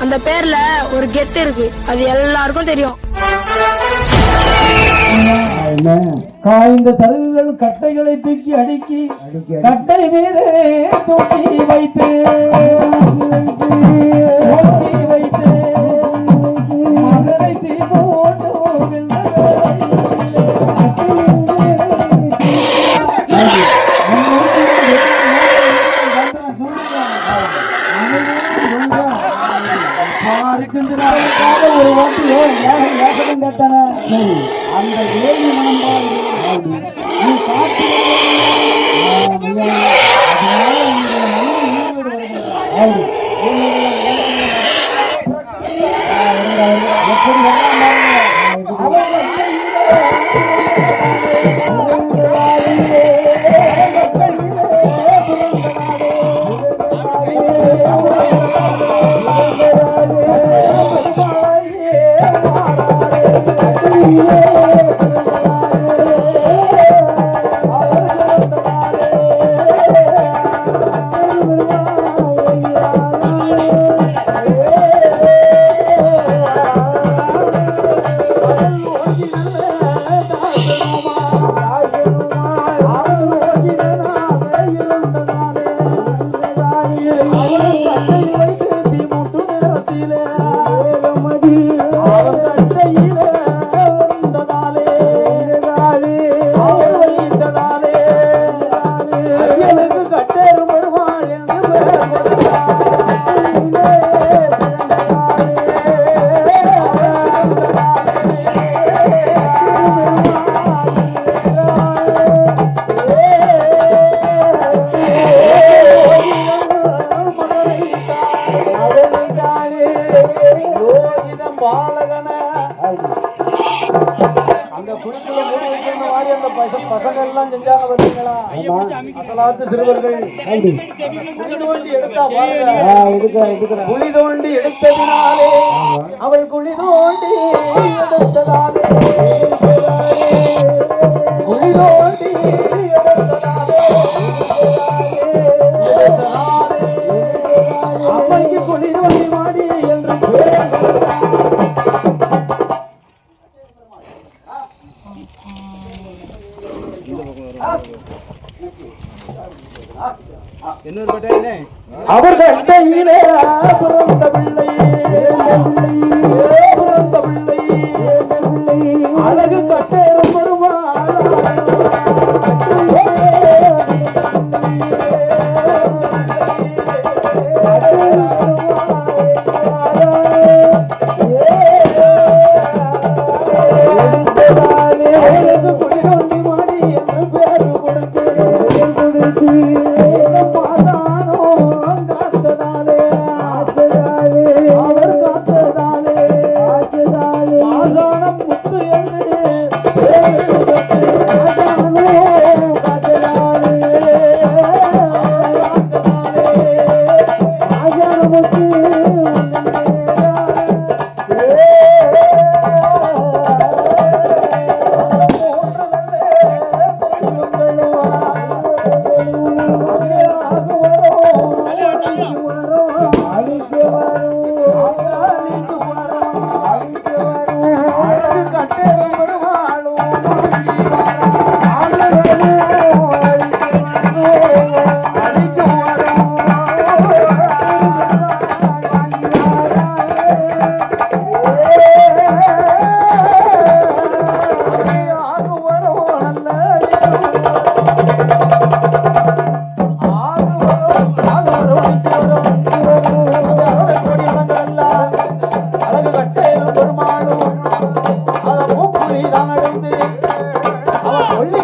அந்த பேர்ல ஒரு கெத்து இருக்கு. அது எல்லாருக்கும் தெரியும். காய்ந்த சருகுகள் கட்டைகளை தூக்கி அடுக்கி கட்டை மீது தூக்கி வைத்து ஒரு வாட்டி ஏசகம் கேட்டான. அந்த ஏழி நீ Thank you. குடிக்குள்ள மூடி வைக்கிற மாதிரி அந்த பச- பசங்க எல்லாம் செஞ்சாங்க பார்த்தீங்களா அசலாத்து சிறுவர்கள். குழி தோண்டி எடுத்தா பாருங்க. குழி தோண்டி எடுத்ததினாலே அவள் குழி தோண்டி எடுத்ததாலே குழி தோண்டி எடுத்ததாலே. அம்மைக்கு குழி தோண்டி அவர்கள் கையிலே பிறந்த பிள்ளை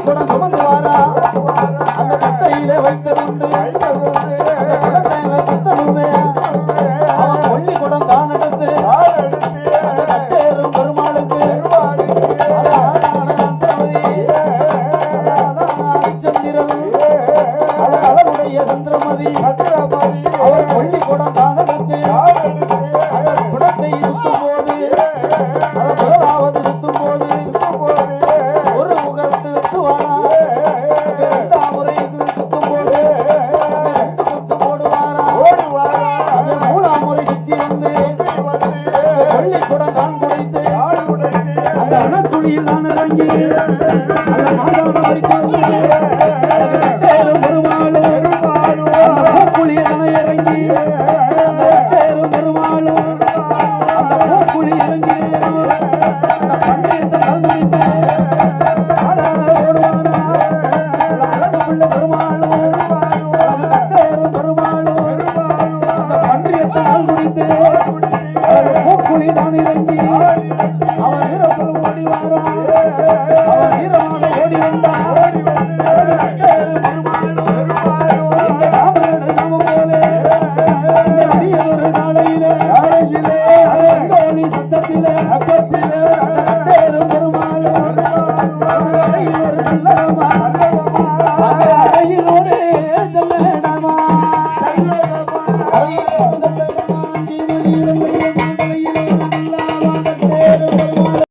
投放投放投